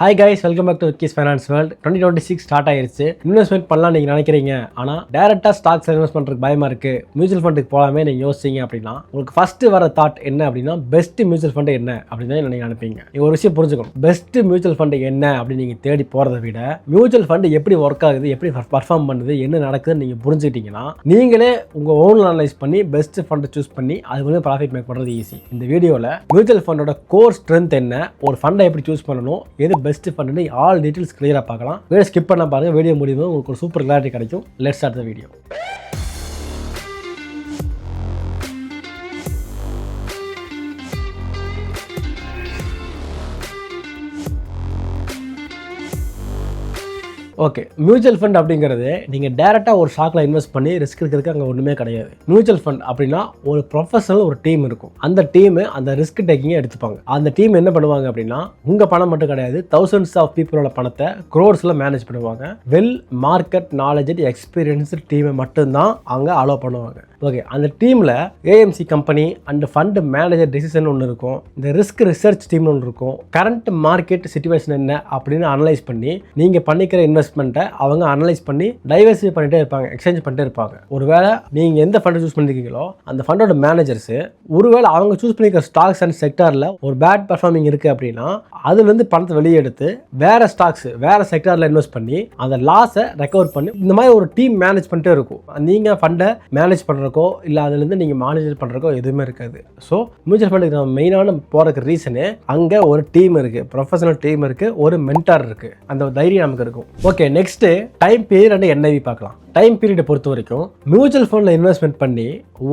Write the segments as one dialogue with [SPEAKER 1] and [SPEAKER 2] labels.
[SPEAKER 1] Hi guys welcome back to Vicky's finance world twenty twenty six start ஆயிருச்சு. Investment பண்ணலாம் நீங்கள் நினைக்கிறீங்க. ஆனால் டேரெக்டாக ஸ்டாக்ஸ் இன்வெஸ்ட் பண்ணுறதுக்கு பயமாக இருக்குது மியூச்சுவல் ஃபண்டுக்கு போகலாமே நீங்கள் யோசிச்சிங்க அப்படின்னா உங்களுக்கு ஃபஸ்ட்டு வர தாட் என்ன அப்படின்னா பெஸ்ட் மியூச்சுவல் ஃபண்டு என்ன அப்படின்னு தான் நீங்கள் நினைப்பீங்க. நீங்கள் ஒரு விஷயம் புரிஞ்சுக்கணும். பெஸ்ட் மியூச்சுவல் ஃபண்டு என்ன அப்படின்னு நீங்கள் தேடி போகிறத விட மியூச்சுவல் ஃபண்டு எப்படி ஒர்க் ஆகுது எப்படி பர்ஃபார்ம் பண்ணுது என்ன நடக்குதுன்னு நீங்கள் புரிஞ்சுக்கிட்டீங்கன்னா நீங்களே உங்கள் ஓன் அனலைஸ் பண்ணி பெஸ்ட் ஃபண்டை சூஸ் பண்ணி அது வந்து ப்ராஃபிட் மேக் பண்ணுறது ஈஸி இந்த வீடியோவில் மியூச்சுவல் ஃபண்டோட கோர் ஸ்ட்ரென்த் என்ன ஒரு ஃபண்டை எப்படி சூஸ் பண்ணணும் எது பெஸ்ட் ஃபண்டுன்னு ஆல் டீட்டெயில்ஸ் கிளியராக பார்க்கலாம். வீடியோ ஸ்கிப் பண்ண பாருங்கள் வீடியோ முடியும் உங்களுக்கு ஒரு சூப்பர் கிளாரிட்டி கிடைக்கும். Let's start the video okay mutual fund அப்படிங்கிறது நீங்கள் டேரெக்டாக ஒரு ஸ்டாக்ல இன்வெஸ்ட் பண்ணி ரிஸ்க் இருக்கிறதுக்கு அங்கே ஒன்றுமே கிடையாது. மியூச்சுவல் ஃபண்ட் அப்படின்னா ஒரு ப்ரொஃபஷனல் ஒரு டீம் இருக்கும். அந்த டீம் அந்த ரிஸ்க் டேக்கிங்கை எடுத்துப்பாங்க. அந்த டீம் என்ன பண்ணுவாங்க அப்படின்னா உங்கள் பணம் மட்டும் கிடையாது தௌசண்ட்ஸ் ஆஃப் பீப்புளோட பணத்தை க்ரோர்ஸில் மேனேஜ் பண்ணுவாங்க. வெல் மார்க்கெட் நாலேஜ் எக்ஸ்பீரியன்ஸ் டீமை மட்டும்தான் அங்கே அலோவ் பண்ணுவாங்க. ஓகே அந்த டீமில் AMC company and fund manager decision ஒன்று இருக்கும். இந்த ரிஸ்க் ரிசர்ச் டீம்னு ஒன்று இருக்கும். கரண்ட் மார்க்கெட் சுச்சுவேஷன் என்ன அப்படின்னு அனலைஸ் பண்ணி நீங்கள் பண்ணிக்கிற இன்வெஸ்ட்மெண்ட்டை அவங்க அனலைஸ் பண்ணி டைவர்சிஃபை பண்ணிகிட்டே இருப்பாங்க எக்ஸ்சேஞ்ச் பண்ணிட்டே இருப்பாங்க. ஒருவேளை நீங்கள் எந்த ஃபண்டை சூஸ் பண்ணிருக்கீங்களோ அந்த ஃபண்டோட மேனேஜர்ஸ் ஒருவேளை அவங்க சூஸ் பண்ணிக்கிற ஸ்டாக்ஸ் அண்ட் செக்டாரில் ஒரு பேட் பர்ஃபார்மிங் இருக்குது அப்படின்னா அதுலேருந்து பணத்தை வெளியே எடுத்து வேறு ஸ்டாக்ஸ் வேறு செக்டாரில் இன்வெஸ்ட் பண்ணி அந்த லாஸை ரெக்கவர் பண்ணி இந்த மாதிரி ஒரு டீம் மேனேஜ் பண்ணிட்டே இருக்கும். நீங்கள் ஃபண்டை மேனேஜ் பண்ணுறக்கோ இல்லை அதுலேருந்து நீங்கள் மானிட்டர் பண்ணுறக்கோ எதுவுமே இருக்காது. ஸோ மியூச்சுவல் ஃபண்டுக்கு நம்ம மெயினான போகிறதுக்கு ரீசனு அங்கே ஒரு டீம் இருக்குது ப்ரொஃபஷனல் டீம் இருக்குது ஒரு மென்டார் இருக்குது அந்த தைரியம் நமக்கு இருக்கும். Okay next time period and NIV பார்க்கலாம். டைம் பீரியடை பொறுத்த வரைக்கும் மியூச்சுவல் ஃபண்டில் இன்வெஸ்ட்மெண்ட் பண்ணி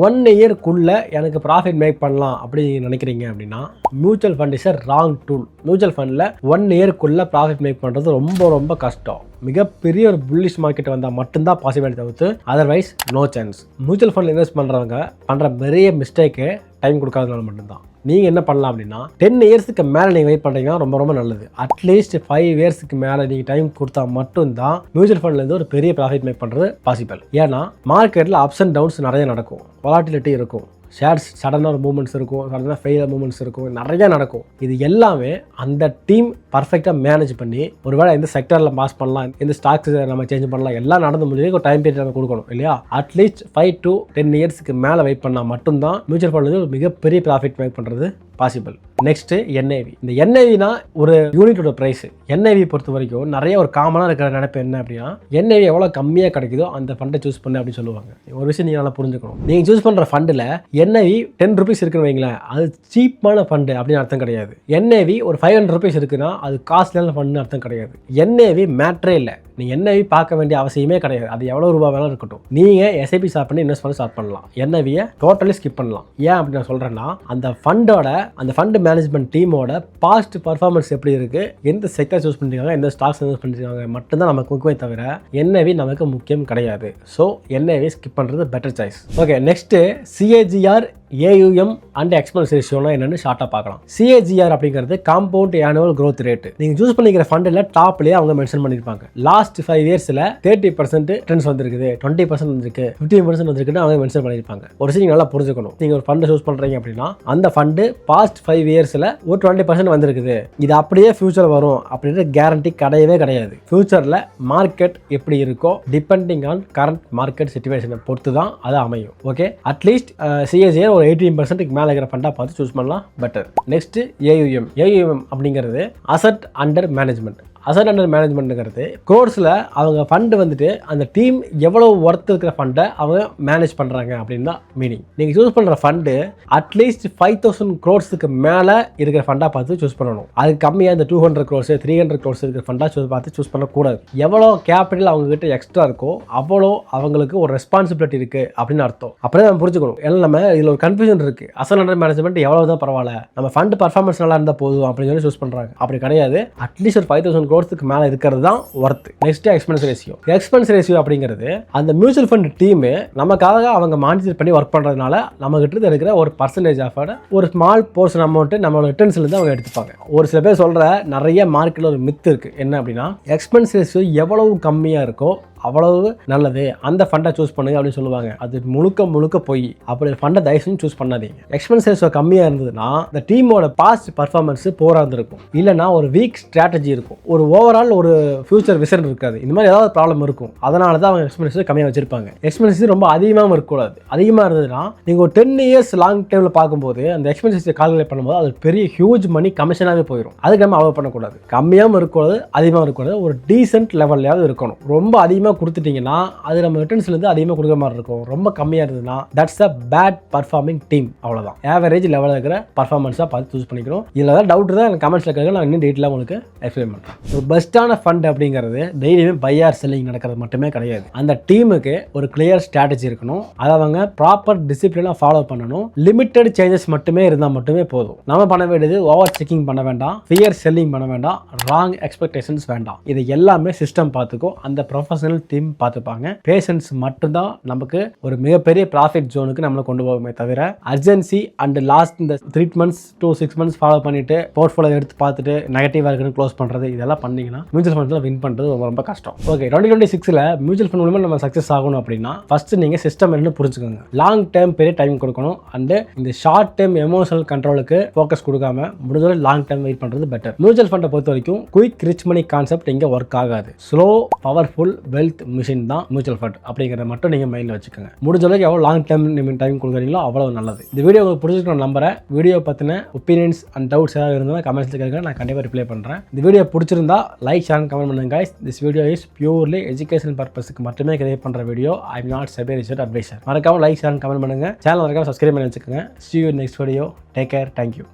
[SPEAKER 1] ஒன் இயர்க்குள்ளே எனக்கு ப்ராஃபிட் மேக் பண்ணலாம் அப்படின்னு நினைக்கிறீங்க அப்படின்னா mutual fund is a wrong tool mutual ஃபண்டில் ஒன் இயர்க்குள்ளே ப்ராஃபிட் மேக் பண்ணுறது ரொம்ப ரொம்ப கஷ்டம். மிகப்பெரிய ஒரு புல்லிஷ் மார்க்கெட் வந்தால் மட்டும்தான் பாசிபிலிட்டி தவிர்த்து அதர்வைஸ் நோ சான்ஸ் மியூச்சுவல் ஃபண்டில் இன்வெஸ்ட் பண்ணுறவங்க பண்ணுற பெரிய மிஸ்டேக்கு டைம் கொடுக்காதனால மட்டும்தான். நீங்கள் என்ன பண்ணலாம் அப்படின்னா டென் இயர்ஸுக்கு மேலே நீங்கள் வெயிட் பண்ணுறீங்கன்னா ரொம்ப ரொம்ப நல்லது. அட்லீஸ்ட் ஃபைவ் இயர்ஸுக்கு மேலே நீங்கள் டைம் கொடுத்தா மட்டும்தான் மியூச்சுவல் ஃபண்ட்லேருந்து ஒரு பெரிய ப்ராஃபிட் மேக் பண்ணுறது பாசிபிள் ஏன்னா மார்க்கெட்டில் அப்ஸ் அண்ட் டவுன்ஸ் நிறைய நடக்கும். வாலாட்டிலிட்டி இருக்கும். ஷேர்ஸ் சடனாக ஒரு மூமெண்ட்ஸ் இருக்கும். சடனாக ஃபெயிலியர் மூமெண்ட்ஸ் இருக்கும். நிறைய நடக்கும். இது எல்லாமே அந்த டீம் பர்ஃபெக்டாக மேனேஜ் பண்ணி ஒருவேளை எந்த செக்டரில் பாஸ் பண்ணலாம் எந்த ஸ்டாக்ஸ் நம்ம சேஞ்ச் பண்ணலாம் எல்லாம் நடந்து முடிஞ்சு ஒரு டைம் பீரியட் நம்ம கொடுக்கணும் இல்லையா? அட்லீஸ்ட் ஃபைவ் டு டென் இயர்ஸ்க்கு மேலே வெயிட் பண்ணால் மட்டும்தான் மியூச்சுவல் ஃபண்ட் ஒரு மிகப்பெரிய ப்ராஃபிட் மேக் பண்ணுறது பாசிபிள் நெக்ஸ்ட் என்ஐவி இந்த என்ஐவினா ஒரு யூனிட்டோட ப்ரைஸ் என்ஐவி பொறுத்த வரைக்கும் நிறைய ஒரு காமனாக இருக்கிற நினைப்பு என்ன அப்படின்னா என்ஐவி எவ்வளோ கம்மியாக கிடைக்குதோ அந்த ஃபண்டை சூஸ் பண்ணு அப்படின்னு சொல்லுவாங்க. ஒரு விஷயம் நீங்கள் நல்லா புரிஞ்சுக்கணும். நீங்கள் சூஸ் பண்ணுற ஃபண்டில் என்ஐவி டென் ருபீஸ் இருக்குன்னு வைங்களேன். அது சீப்பான ஃபண்டு அப்படின்னு அர்த்தம் கிடையாது. என்ஐவி ஒரு ஃபைவ் ஹண்ட்ரட் ருபீஸ் இருக்குன்னா அது காஸ்ட்லியான ஃபண்டுன்னு அர்த்தம் கிடையாது. என்ஐவி மேட்ரே இல்லை. நீங்கள் என்ஐவி பார்க்க வேண்டிய அவசியமே கிடையாது. அது எவ்வளோ ரூபா வேணாலும் இருக்கட்டும். நீங்கள் எஸ்ஐபி ஸ்டார்ட் பண்ணி இன்வெஸ்ட் பண்ண ஸ்டார்ட் பண்ணலாம். என்ஐவியை டோட்டலி ஸ்கிப் பண்ணலாம். ஏன் அப்படி நான் சொல்கிறேன்னா அந்த ஃபண்டோட அந்த ஃபண்டு மேனேஜ்மெண்ட் டீமோட பாஸ்ட் பர்ஃபார்மன்ஸ் எப்படி இருக்குது எந்த செக்டர் சூஸ் பண்ணிருக்காங்க? எந்த ஸ்டாக்ஸ் யூஸ் பண்ணிருக்காங்க? மட்டும்தான் நமக்கு முக்கியமே தவிர என்ஐவி நமக்கு முக்கியம் கிடையாது. ஸோ என்ஐவி ஸ்கிப் பண்ணுறது better choice okay next CAGR AUM and expense ரேஷியோனா என்னன்னு ஷார்ட்டாக பார்க்கலாம். சிஏஜிஆர் அப்படிங்கிறது காம்பவுண்ட் ஆனுவல் க்ரோத் ரேட் நீங்கள் சூஸ் பண்ணிக்கிற ஃபண்டில் டாப்லேயே அவங்க மென்ஷன் பண்ணியிருப்பாங்க லாஸ்ட் ஃபைவ் இயர்ஸில் தேர்ட்டி பர்சன்ட் ட்ரெண்ட்ஸ் வந்திருக்குது டுவெண்ட்டி பர்சன்ட் வந்திருக்கு ஃபிஃப்டீன் பர்சன்ட் வந்திருக்குன்னு அவங்க மென்ஷன் பண்ணியிருப்பாங்க ஒரு விஷயம் நல்லா புரிஞ்சுக்கணும். நீங்கள் ஒரு ஃபண்டை சூஸ் பண்ணுறீங்க அப்படின்னா அந்த ஃபண்டு பாஸ்ட் ஃபைவ் இயர்ஸில் ஒரு டுவெண்ட்டி பர்சன்ட் வந்திருக்குது. இது அப்படியே ஃபியூச்சர் வரும் அப்படின்ற கேரண்டி கிடையவே கிடையாது. ஃபியூச்சரில் மார்க்கெட் எப்படி இருக்கோ டிபெண்டிங் ஆன் கரண்ட் மார்க்கெட் சுச்சுவேஷனை பொறுத்து தான் அது அமையும். ஓகே அட்லீஸ்ட் சிஎஸ்ஏ ஒரு எயிட்டீன் பர்சன்ட்டுக்கு மேலே இருக்கிற ஃபண்டாக பார்த்து சூஸ் பண்ணலாம். பெட்டர் நெக்ஸ்ட் ஏயுஎம் ஏயுஎம் அப்படிங்கிறது asset under management asset under மேனேஜ்மெண்ட்டுங்கிறது கோர்ஸில் அவங்க ஃபண்டு வந்துட்டு அந்த டீம் எவ்வளோ ஒர்த் இருக்கிற ஃபண்டை அவங்க மேனேஜ் பண்ணுறாங்க அப்படின்னு தான் மீனிங் நீங்கள் சூஸ் பண்ணுற fund at least five thousand க்ரோர்ஸுக்கு மேலே இருக்கிற ஃபண்டாக பார்த்து சூஸ் பண்ணணும். அது கம்மியாக இந்த two hundred crores three hundred crores இருக்கிற ஃபண்டாக சூஸ் பார்த்து சூஸ் பண்ணக்கூடாது. எவ்வளோ கேபிட்டல் அவங்க கிட்ட எக்ஸ்ட்ரா இருக்கோ அவ்வளோ அவங்களுக்கு ஒரு ரெஸ்பான்சிபிலிட்டி இருக்குது அப்படின்னு அர்த்தம். அப்படியே நம்ம புரிஞ்சுக்கணும். ஏன்னா நம்ம இதில் ஒரு கன்ஃபியூஷன் இருக்குது அசல் அண்டர் மேனேஜ்மெண்ட் எவ்வளோ தான் பரவாயில்ல. நம்ம ஃபண்டு பர்ஃபார்மன்ஸ் நல்லா இருந்தால் போதும் அப்படின்னு சொல்லி சூஸ் பண்ணுறாங்க அப்படி கிடையாது. அட்லீஸ்ட் ஒரு ஃபைவ் தௌசண்ட் க்ரோர்ஸுக்கு மேலே இருக்கிறது தான் worth next expense ratio expense ratio அப்படிங்கிறது அந்த மியூச்சுவல் ஃபண்ட் டீமு நமக்காக அவங்க மானிட்டர் பண்ணி ஒர்க் பண்ணுறதுனால நம்ம கிட்ட இருக்கிற ஒரு பர்சன்டேஜ் ஆஃப் ஒரு ஸ்மால் போர்ஷன் அமௌண்ட்டு நம்மளோட ரிட்டர்ன்ஸ்லேருந்து அவங்க எடுத்துப்பாங்க. ஒரு சில பேர் சொல்கிற நிறைய மார்க்கெட்டில் ஒரு மித்து இருக்குது என்ன அப்படின்னா எக்ஸ்பென்ஸ் ரேஷியோ எவ்வளவு கம்மியாக இருக்கோ அவ்வளவு நல்லது. அந்த ஃபண்டை சூஸ் பண்ணுங்க அப்படின்னு சொல்லுவாங்க. அது முழுக்க முழுக்க போய். அப்படி ஃபண்டை தயவு செஞ்சு சூஸ் பண்ணாதீங்க. எக்ஸ்பென்சஸ் கம்மியாக இருந்ததுன்னா இந்த டீமோட பாஸ்ட் பர்ஃபார்மன்ஸ் போராக இருந்திருக்கும். இல்லைனா ஒரு வீக் ஸ்ட்ராட்டஜி இருக்கும். ஒரு ஓவரால் ஒரு ஃபியூச்சர் விசன் இருக்காது. இந்த மாதிரி ஏதாவது ப்ராப்ளம் இருக்கும். அதனால தான் அவங்க எக்ஸ்பென்சஸ் கம்மியாக வச்சிருப்பாங்க. எக்ஸ்பென்சஸ் ரொம்ப அதிகமாகவும் இருக்கக்கூடாது. அதிகமாக இருந்ததுன்னா நீங்கள் ஒரு டென் இயர்ஸ் லாங் டைமில் பார்க்கும்போது அந்த எக்ஸ்பென்சஸ் கால்குலேட் பண்ணும்போது அது பெரிய ஹியூஜ் மணி கமிஷனாகவே போயிடும் அதுக்கு நம்ம அலோவ் பண்ணக்கூடாது. கம்மியாகவும் இருக்கக்கூடாது அதிகமாக இருக்கக்கூடாது. ஒரு டீசென்ட் லெவல்லையாவது இருக்கணும். ரொம்ப அதிகமாக கொடுத்துட்டீங்கன்னா அது நம்ம ரிட்டர்ன்ஸ்லேருந்து அதிகமாக கொடுக்குற மாதிரி இருக்கும். ரொம்ப கம்மியாக இருந்ததுன்னா that's a bad performing team அவ்வளோதான் ஆவரேஜ் லெவலில் இருக்கிற பர்ஃபார்மன்ஸாக பார்த்து சூஸ் பண்ணிக்கணும். இதில் ஏதாவது டவுட் தான் எனக்கு கமெண்ட்ஸில் கேட்க நான் இன்னும் டீட்டெயிலாக உங்களுக்கு எக்ஸ்பிளைன் பண்ணுறேன் ஒரு பெஸ்ட்டான ஃபண்ட் அப்படிங்கிறது டெய்லியுமே பையார் செல்லிங் நடக்கிறது மட்டுமே கிடையாது. அந்த டீமுக்கு ஒரு கிளியர் ஸ்ட்ராட்டஜி இருக்கணும். அதை அவங்க ப்ராப்பர் டிசிப்ளினாக ஃபாலோ பண்ணணும். லிமிட்டட் சேஞ்சஸ் மட்டுமே இருந்தால் மட்டுமே போதும். நம்ம பண்ண வேண்டியது ஓவர் செக்கிங் பண்ண வேண்டாம். ஃபியர் செல்லிங் பண்ண வேண்டாம். ராங் எக்ஸ்பெக்டேஷன்ஸ் வேண்டாம். இது எல்லாமே சிஸ்டம் பார்த்துக்கும் அந்த ப்ரொஃபஷனல் டீம் பார்த்துப்பாங்க. பேஷன்ஸ் மட்டும்தான் நமக்கு ஒரு மிகப்பெரிய ப்ராஃபிட் ஜோனுக்கு நம்மளை கொண்டு போகுமே தவிர அர்ஜென்சி அண்ட் லாஸ்ட் இந்த three months to six months follow பண்ணிட்டு போர்ட்ஃபோலியோ எடுத்து பார்த்துட்டு நெகட்டிவாக இருக்குன்னு க்ளோஸ் பண்ணுறது இதெல்லாம் பண்ணிங்கன்னா மியூச்சுவல் ஃபண்ட்ஸில் வின் பண்ணுறது ரொம்ப ரொம்ப கஷ்டம். ஓகே டுவெண்ட்டி டுவெண்ட்டி சிக்ஸில் மியூச்சுவல் ஃபண்ட் மூலமாக நம்ம சக்ஸஸ் ஆகணும் அப்படின்னா ஃபர்ஸ்ட் நீங்கள் சிஸ்டம் என்ன புரிஞ்சுக்கோங்க. லாங் டேர்ம் பெரிய டைம் கொடுக்கணும் அண்டு இந்த ஷார்ட் டேர்ம் எமோஷனல் கண்ட்ரோலுக்கு ஃபோக்கஸ் கொடுக்காம முடிஞ்சவரை லாங் டேர்ம் வெயிட் பண்ணுறது பெட்டர் மியூச்சுவல் ஃபண்டை பொறுத்த வரைக்கும் குயிக் ரிச் மணி கான்செப்ட் இங்கே ஒர்க் ஆகாது. Slow powerful well wealth machine தான் மியூச்சுவல் ஃபண்ட் அப்படிங்கிறத மட்டும் நீங்கள் மைண்டில் வச்சுக்கோங்க. முடிஞ்ச அளவுக்கு எவ்வளோ லாங் டைம் நீங்கள் டைம் கொடுக்குறீங்களோ அவ்வளோ நல்லது. இந்த வீடியோ உங்களுக்கு பிடிச்சிருக்கணும் நம்புறேன். வீடியோ பற்றின ஒப்பீனியன்ஸ் அண்ட் டவுட்ஸ் ஏதாவது இருந்தால் கமெண்ட்ஸில் கேட்க நான் கண்டிப்பாக ரிப்ளை பண்ணுறேன் இந்த வீடியோ பிடிச்சிருந்தா லைக் ஷேர் கமெண்ட் பண்ணுங்க guys this video is purely education பர்பஸ்க்கு மட்டுமே கிரியேட் பண்ணுற video I am not SEBI registered advisor மறக்காமல் லைக் ஷேர் கமெண்ட் பண்ணுங்க. சேனல் மறக்காமல் சப்ஸ்கிரைப் பண்ணி வச்சுக்கோங்க. See next video take care thank you